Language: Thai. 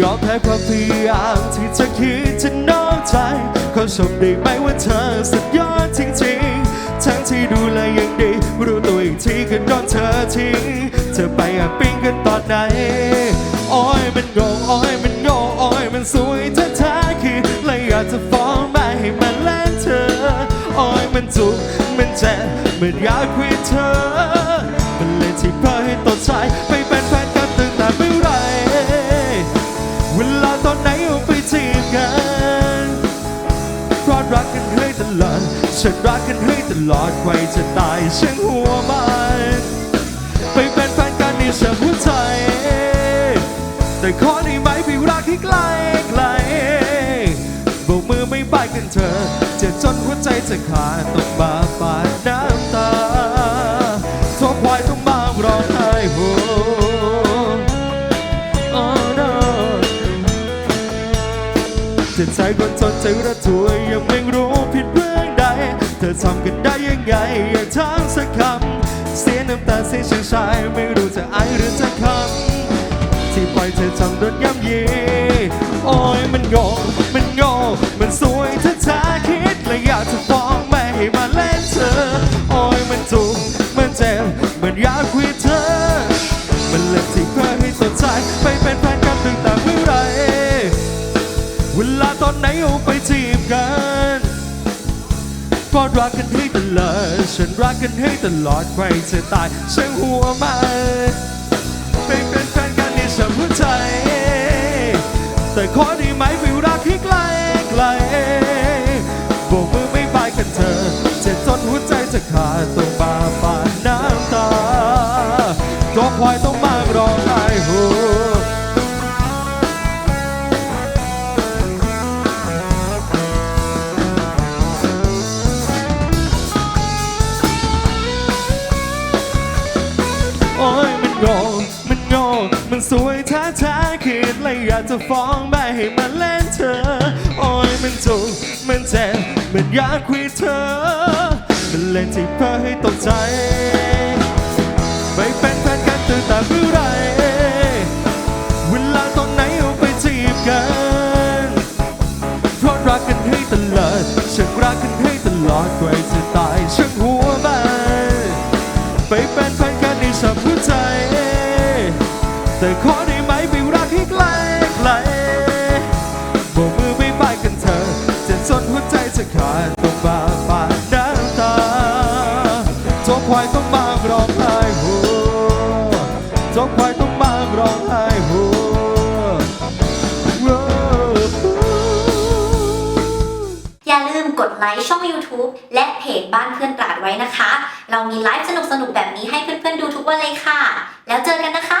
ยอมแพ้ความพยายามที่จะคิดจะนอกใจขอชมได้ไหมว่าเธอสุดยอดจริงๆ ทั้งที่ดูแลอย่างดี รู้ตัวอีกทีก็โดนเธอทิ้ง เธอไปอะปิ้งกันตอนไหน อ้อยมันโง่โอ้ยมันโง่โอ้ยมันสวยแท้ๆคือเลยอยากจะฟ้องแม่ให้มันเล่นเธอ อ้อยมันจุกมันเจ็บมันอยากคุยเธอ กันเพราะรักกันให้ตลอดฉันรักกันให้ตลอดใครจะตายฉันหัวมันไปเป็นแฟนกันในฉันหัวใจแต่ขอได้ไหมพี่รักให้ไกลไกลโบกมือไม่บายกันเธอเจ็บจนหัวใจจะขาดต้องมาป จิตใจคนจนใจระทวยยังไม่รู้ผิดเรื่องใด เธอทำกันได้ยังไงอยากถามสักคำ เสียน้ำตาเสียเชิงชายไม่รู้จะอายหรือจะคำที่ปล่อยเธอทำโดนย่ำยีโอ้ยมันโง่มันโง่มันสวยถ้าเธอคิดและอยากจะฟ้องแม่ให้มาเล่นเธอ โอ้ยมันจุกมันเจ็บมันอยากคุยเธอ มันเล็บที่เคยให้สนใจไปเป็นแฟนกัน ตอนไหนเอาไปจีบกันเพราะรักกันให้ตลอดฉันรักกันให้ตลอดใครจะตายฉันหัวมันไปเป็นแฟนกันในฉันหัวใจ แต่ขอได้ไหมวิวรักให้ไกลไกลโบกมือไม่บายกันเธอเจ็บจนหัวใจจะขาดต้องมาป เลยอยากจะฟ้องแม่ให้มันเล่นเธอ โอ้ยมันจุกมันเจ็บมันอยากคุยเธอ มันเล่นที่เพื่อให้ตกใจ ไปเป็นแฟนกันตั้งแต่เมื่อไรเวลาตอนไหนเอาไปจีบกัน เพราะรักกันให้ตลอดฉันรักกันให้ตลอดใครจะตายฉันหัวมันไปเป็นแฟนกันในฉันหัวใจ แต่ขอ จนหัวใจจะขาดต้องมาปาดน้ำตาตัวควายต้องมาร้องไห้โฮตัวควายต้องมาร้องไห้โฮอย่าลืมกดไลค์ช่อง YouTube และเพจบ้านเพื่อนตราดไว้นะคะ เรามีไลฟ์สนุกๆแบบนี้ให้เพื่อนๆดูทุกวันเลยค่ะ แล้วเจอกันนะคะ